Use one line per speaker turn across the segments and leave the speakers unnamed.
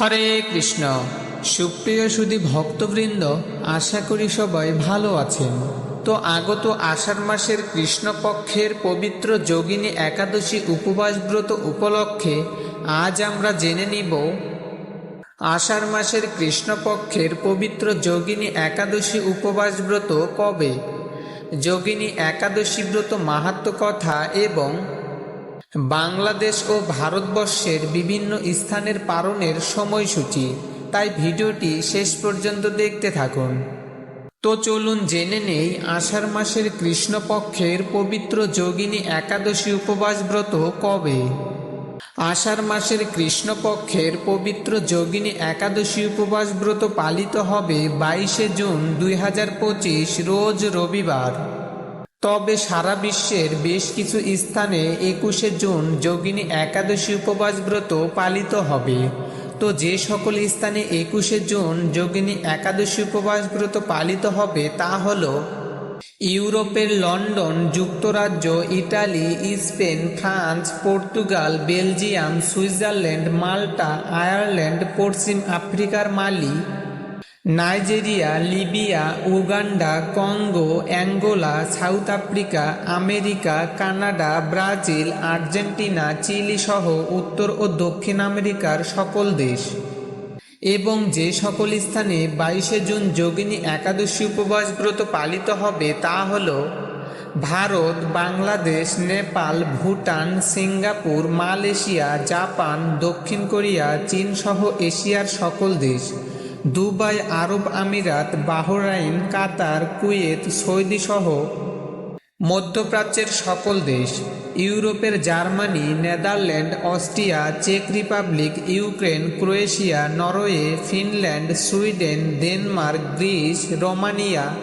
হরে কৃষ্ণ। সুপ্রিয় সুদী ভক্তবৃন্দ, আশা করি সবাই ভালো আছেন। তো আগত আষাঢ় মাসের কৃষ্ণপক্ষের পবিত্র যোগিনী একাদশী উপবাস ব্রত উপলক্ষে আজ আমরা জেনে নিব, আষাঢ় মাসের কৃষ্ণপক্ষের পবিত্র যোগিনী একাদশী উপবাস ব্রত কবে? যোগিনী একাদশী ব্রত মাহাত্ম কথা এবং বাংলাদেশ ও ভারতবর্ষের বিভিন্ন স্থানের পালনের সময়সূচি। তাই ভিডিওটি শেষ পর্যন্ত দেখতে থাকুন। তো চলুন জেনে নেই, আষাঢ় মাসের কৃষ্ণপক্ষের পবিত্র যোগিনী একাদশী উপবাস ব্রত কবে? আষাঢ় মাসের কৃষ্ণপক্ষের পবিত্র যোগিনী একাদশী উপবাস ব্রত পালিত হবে বাইশে জুন দুই হাজার পঁচিশ, রোজ রবিবার। তবে সারা বিশ্বের বেশ কিছু স্থানে একুশে জুন যোগিনী একাদশী উপবাস ব্রত পালিত হবে। তো যে সকল স্থানে একুশে জুন যোগিনী একাদশী উপবাস ব্রত পালিত হবে তা হল ইউরোপের লন্ডন, যুক্তরাজ্য, Italy, Spain, France, Portugal, Belgium, Switzerland, Malta, Ireland, পশ্চিম আফ্রিকার Mali Nigeria, Libya, Uganda, Congo, Angola, South Africa, America, Canada, Brazil, Argentina, Chile সহ উত্তর ও দক্ষিণ আমেরিকার সকল দেশ। এবং যে সকল স্থানে বাইশে জুন যোগিনী একাদশী উপবাস ব্রত পালিত হবে তা হল Bharat, Bangladesh, Nepal, Bhutan, Singapore, Malaysia, Japan, দক্ষিণ কোরিয়া, চীন সহ এশিয়ার সকল দেশ। দুবাই, আরব আমিরাত, বাহরাইন, কাতার, কুয়েত সৌদি সহ মধ্যপ্রাচ্যের সকল দেশ, ইউরোপের Germany, Netherland, Austria, check Republic, Ukraine, Croatia, Norway, Finland, Sweden, Denmark, Greece, Romania,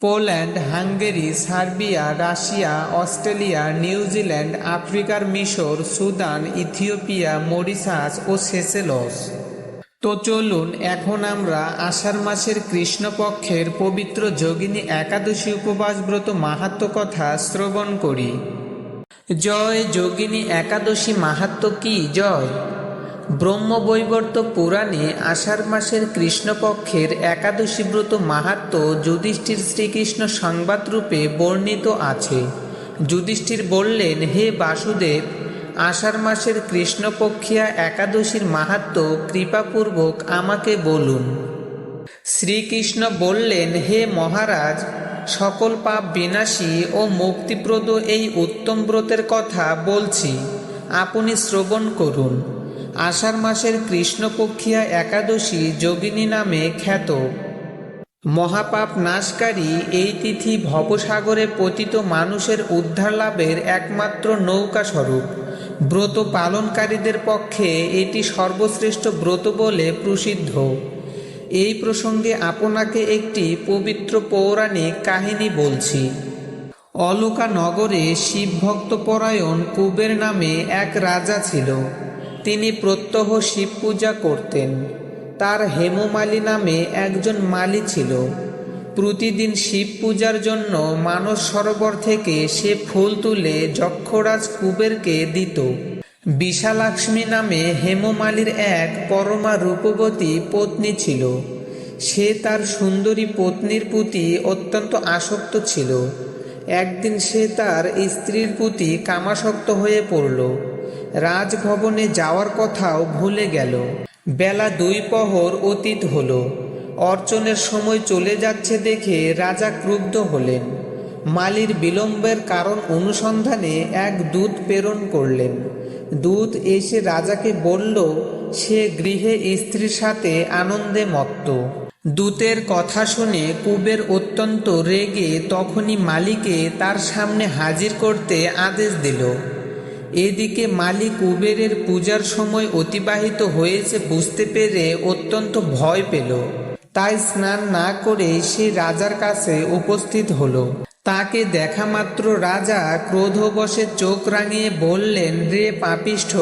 Poland, Hungary, Serbia, Russia, Australia, New Zealand, আফ্রিকার মিশর, সুদান, ইথিওপিয়া, মরিশাস ও সেসেলস। তো চলুন, এখন আমরা আষাঢ় মাসের কৃষ্ণপক্ষের পবিত্র যোগিনী একাদশী উপবাস ব্রত মাহাত্ম কথা শ্রবণ করি। জয় যোগিনী একাদশী মাহাত্ম কি? জয়। ব্রহ্মবৈবর্ত পুরাণে আষাঢ় মাসের কৃষ্ণপক্ষের একাদশী ব্রত মাহাত্ম যুধিষ্ঠির শ্রীকৃষ্ণ সংবাদরূপে বর্ণিত আছে। যুধিষ্ঠির বললেন, হে বাসুদেব আষাঢ় মাসের কৃষ্ণপক্ষিয়া একাদশীর মাহাত্ম কৃপাপূর্বক আমাকে বলুন। শ্রীকৃষ্ণ বললেন, হে মহারাজ, সকল পাপ বিনাশী ও মুক্তিপ্রদ এই উত্তম ব্রতের কথা বলছি। আপনি শ্রবণ করুন। আষাঢ় মাসের কৃষ্ণপক্ষিয়া একাদশী যোগিনী নামে খ্যাত। মহাপাপ নাশকারী এই তিথি ভবসাগরে পতিত মানুষের উদ্ধার লাভের একমাত্র নৌকা স্বরূপ ব্রত পালনকারীদের পক্ষে এটি সর্বশ্রেষ্ঠ ব্রত বলে প্রসিদ্ধ। এই প্রসঙ্গে আপনাকে একটি পবিত্র পৌরাণিক কাহিনী বলছি। অলকা নগরে শিবভক্তপরায়ণ কুবের নামে এক রাজা ছিল। তিনি প্রত্যহ শিব পূজা করতেন। তার হেমমালী নামে একজন মালি ছিল। প্রতিদিন শিব পূজার জন্য মানস সরোবর থেকে সে ফুল তুলে যক্ষরাজ কুবেরকে দিত। বিশালাক্ষ্মী নামে হেমমালির এক পরমা রূপবতী পত্নী ছিল। সে তার সুন্দরী পত্নীর প্রতি অত্যন্ত আসক্ত ছিল। একদিন সে তার স্ত্রীর প্রতি কামাসক্ত হয়ে পড়ল। রাজভবনে যাওয়ার কথাও ভুলে গেল। বেলা দুই পহর অতীত হলো। অর্চনের সময় চলে যাচ্ছে দেখে রাজা ক্রুদ্ধ হলেন। মালির বিলম্বের কারণ অনুসন্ধানে এক দূত প্রেরণ করলেন। দূত এসে রাজাকে বলল, সে গৃহে স্ত্রীর সাথে আনন্দে মত্ত দূতের কথা শুনে কুবের অত্যন্ত রেগে তখনই মালিকে তার সামনে হাজির করতে আদেশ দিল। এদিকে মালিক কুবেরের পূজার সময় অতিবাহিত হয়েছে বুঝতে পেরে অত্যন্ত ভয় পেল। তাই স্নান না করে সে রাজার কাছে উপস্থিত হলো। তাকে দেখা মাত্র রাজা ক্রোধবশে চোখ রাঙিয়ে বললেন, রে পাপিষ্ঠ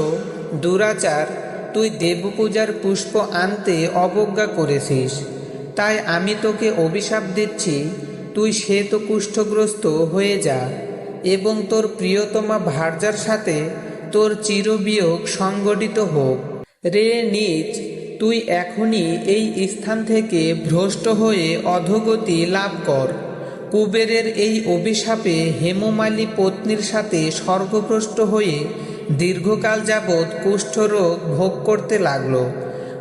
দুরাচার, তুই দেবপূজার পুষ্প আনতে অবজ্ঞা করেছিস। তাই আমি তোকে অভিশাপ দিচ্ছি, তুই শ্বেত কুষ্ঠগ্রস্ত হয়ে যা এবং তোর প্রিয়তমা ভার্যার সাথে তোর চিরবিয়োগ সংগঠিত হোক। রে নিজ তুই এখনই এই স্থান থেকে ভ্রষ্ট হয়ে অধোগতি লাভ কর। কুবেরের এই অভিশাপে হেমমালী পত্নীর সাথে স্বর্গভ্রষ্ট হয়ে দীর্ঘকাল যাবৎ কুষ্ঠরোগ ভোগ করতে লাগল।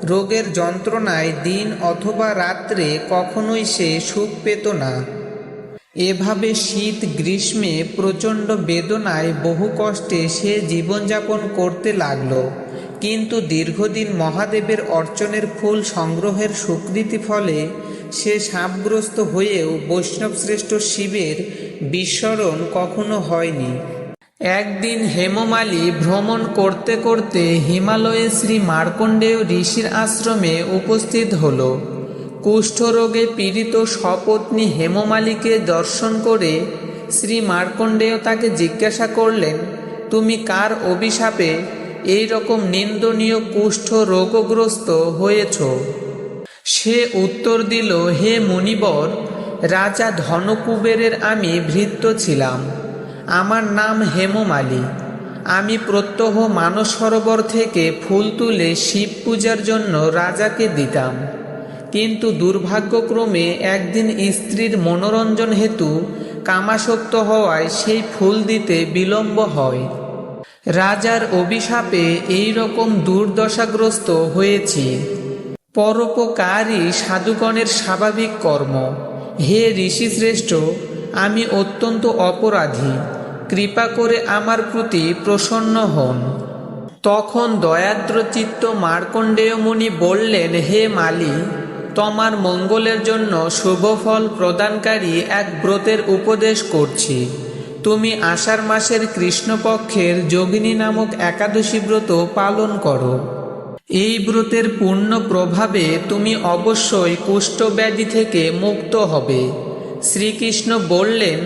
রোগের যন্ত্রণায় দিন অথবা রাত্রে কখনোই সে সুখ পেত না। এভাবে শীত, গ্রীষ্মে প্রচণ্ড বেদনায় বহু কষ্টে সে জীবনযাপন করতে লাগল। কিন্তু দীর্ঘদিন মহাদেবের অর্চনের ফুল সংগ্রহের স্বীকৃতি ফলে সে সাপগ্রস্ত হয়েও বৈষ্ণবশ্রেষ্ঠ শিবের বিস্মরণ কখনো হয়নি। একদিন হেমমালী ভ্রমণ করতে করতে হিমালয়ে শ্রী মার্কণ্ডেয় ঋষির আশ্রমে উপস্থিত হলো। কুষ্ঠরোগে পীড়িত সপত্নী হেমমালীকে দর্শন করে শ্রী মার্কণ্ডেয় তাকে জিজ্ঞাসা করলেন, তুমি কার অভিশাপে এই রকম নিন্দনীয় কুষ্ঠ রোগগ্রস্ত হয়েছ। সে উত্তর দিল, হে মুনিবর, রাজা ধনকুবেরের আমি ভৃত্য ছিলাম। আমার নাম হেমমালী। আমি প্রত্যহ মানস সরোবর থেকে ফুল তুলে শিব পূজার জন্য রাজাকে দিতাম। কিন্তু দুর্ভাগ্যক্রমে একদিন স্ত্রীর মনোরঞ্জন হেতু কামাসক্ত হওয়ায় সেই ফুল দিতে বিলম্ব হয়। রাজার অভিশাপে এই রকম দুর্দশাগ্রস্ত হয়েছি। পরোপকারী সাধুগণের স্বাভাবিক কর্ম। হে ঋষিশ্রেষ্ঠ, আমি অত্যন্ত অপরাধী। কৃপা করে আমার প্রতি প্রসন্ন হন। তখন দয়াদ্রচিত্ত মার্কণ্ডেয় মুনি বললেন, হে মালি, তোমার মঙ্গলের জন্য শুভফল প্রদানকারী এক ব্রতের উপদেশ করছি। তুমি আষাঢ় মাসের কৃষ্ণপক্ষের যোগিনী নামক একাদশী ব্রত পালন করো। এই ব্রতের পূর্ণ প্রভাবে তুমি অবশ্যই কুষ্ঠব্যাধি থেকে মুক্ত হবে। শ্রীকৃষ্ণ বললেন,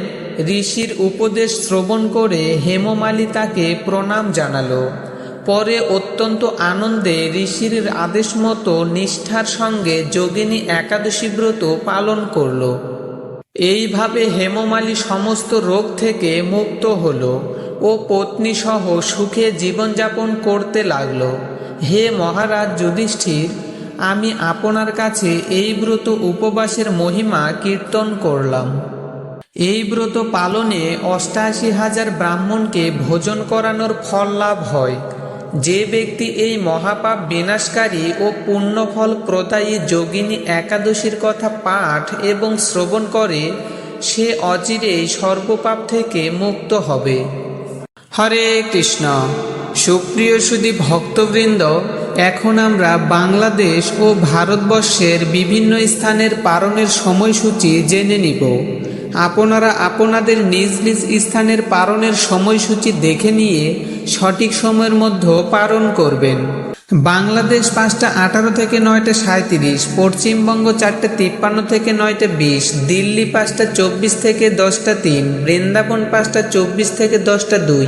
ঋষির উপদেশ শ্রবণ করে হেমমালী তাকে প্রণাম জানালো। পরে অত্যন্ত আনন্দে ঋষির আদেশ মতো নিষ্ঠার সঙ্গে যোগিনী একাদশী ব্রত পালন করল। এইভাবে হেমমালী সমস্ত রোগ থেকে মুক্ত হল ও পত্নী সহ সুখে জীবনযাপন করতে লাগল। হে মহারাজ যুধিষ্ঠির, আমি আপনার কাছে এই ব্রত উপবাসের মহিমা কীর্তন করলাম। এই ব্রত পালনে অষ্টাশি হাজার ব্রাহ্মণকে ভোজন করানোর ফল লাভ হয়। যে ব্যক্তি এই মহাপাপ বিনাশকারী ও পুণ্যফল প্রদায়ী যোগিনী একাদশীর কথা পাঠ এবং শ্রবণ করে, সে অচিরেই সর্বপাপ থেকে মুক্ত হবে। হরে কৃষ্ণ। সুপ্রিয় সুদী ভক্তবৃন্দ, এখন আমরা বাংলাদেশ ও ভারতবর্ষের বিভিন্ন স্থানের পারণের সময়সূচি জেনে নিব। আপনারা আপনাদের নিজ নিজ স্থানের পারণের সময়সূচি দেখে নিয়ে সঠিক সময়ের মধ্যে পারণ করবেন। বাংলাদেশ পাঁচটা আঠারো থেকে নয়টা সাঁত্রিশ পশ্চিমবঙ্গ চারটে তিপ্পান্ন থেকে নয়টা বিশ, দিল্লি পাঁচটা চব্বিশ থেকে দশটা তিন, বৃন্দাবন পাঁচটা চব্বিশ থেকে দশটা দুই,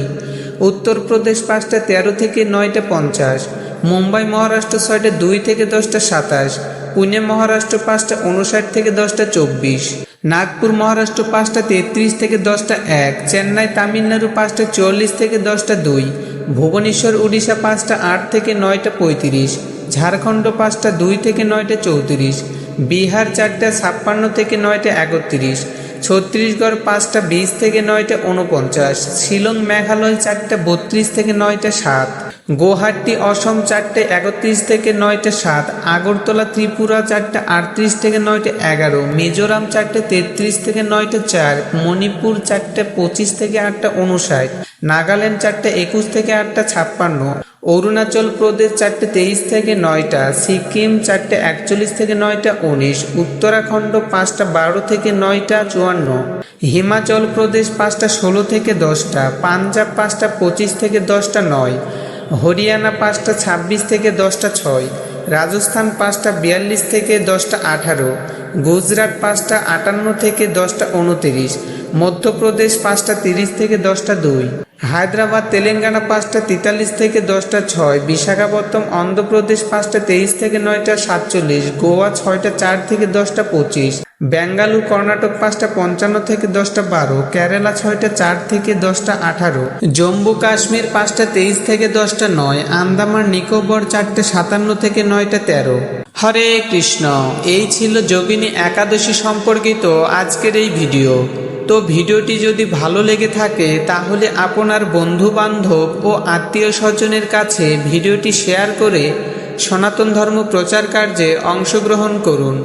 উত্তরপ্রদেশ পাঁচটা তেরো থেকে নয়টা পঞ্চাশ, মুম্বাই মহারাষ্ট্র ছয়টা দুই থেকে দশটা সাতাশ, পুনে মহারাষ্ট্র পাঁচটা উনষাট থেকে দশটা চব্বিশ। নাগপুর, মহারাষ্ট্র পাঁচটা তেত্রিশ থেকে দশটা এক, চেন্নাই, তামিলনাড়ু পাঁচটা চল্লিশ থেকে দশটা দুই, ভুবনেশ্বর, উড়িষ্যা পাঁচটা আট থেকে নয়টা পঁয়ত্রিশ, ঝাড়খণ্ড পাঁচটা দুই থেকে নয়টা চৌত্রিশ, বিহার চারটা ছাপ্পান্ন থেকে নয়টা একত্রিশ, ছত্তিশগড় পাঁচটা বিশ থেকে নয়টা উনপঞ্চাশ শিলং, মেঘালয় চারটা বত্রিশ থেকে নয়টা সাত। গুয়াহাটি অসম চারটে একত্রিশ থেকে নয়টা সাত, আগরতলা ত্রিপুরা চারটে আটত্রিশ থেকে নয়টা এগারো, মিজোরাম চারটে তেত্রিশ থেকে নয়টা চার, মণিপুর চারটে পঁচিশ থেকে আটটা উনষাট, নাগাল্যান্ড চারটে একুশ থেকে আটটা ছাপ্পান্ন, অরুণাচল প্রদেশ চারটে তেইশ থেকে নয়টা, সিকিম চারটে একচল্লিশ থেকে নয়টা উনিশ, উত্তরাখণ্ড পাঁচটা বারো থেকে নয়টা চুয়ান্ন, হিমাচল প্রদেশ পাঁচটা ষোলো থেকে দশটা, পাঞ্জাব পাঁচটা পঁচিশ থেকে দশটা নয় হরিয়ানা পাঁচটা ছাব্বিশ থেকে দশটা ছয়, রাজস্থান পাঁচটা বিয়াল্লিশ থেকে দশটা আঠারো, গুজরাট পাঁচটা আটান্ন থেকে দশটা উনতিরিশ, মধ্যপ্রদেশ পাঁচটা তিরিশ থেকে দশটা দুই, হায়দ্রাবাদ তেলেঙ্গানা পাঁচটা তেতাল্লিশ থেকে দশটা ছয় বিশাখাপত্তম অন্ধ্রপ্রদেশ পাঁচটা তেইশ থেকে নয়টা সাতচল্লিশ, গোয়া ছয়টা চার থেকে দশটা পঁচিশ বেঙ্গালুর, কর্ণাটক পাঁচটা পঞ্চান্ন থেকে দশটা বারো, কেরালা ছয়টা চার থেকে দশটা আঠারো, জম্মু কাশ্মীর পাঁচটা তেইশ থেকে দশটা নয়, আন্দামান, নিকোবর চারটে সাতান্ন থেকে নয়টা তেরো। হরে কৃষ্ণ, এই ছিল যোগিনী একাদশী সম্পর্কিত আজকের এই ভিডিও। তো ভিডিওটি যদি ভালো লেগে থাকে, তাহলে আপনার বন্ধু বান্ধব ও আত্মীয় স্বজনের কাছে ভিডিওটি শেয়ার করে সনাতন ধর্ম প্রচার কার্যে অংশগ্রহণ করুন।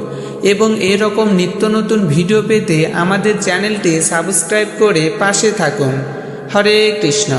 এবং এরকম নিত্য নতুন ভিডিও পেতে আমাদের চ্যানেলটি সাবস্ক্রাইব করে পাশে থাকুন। হরে কৃষ্ণ।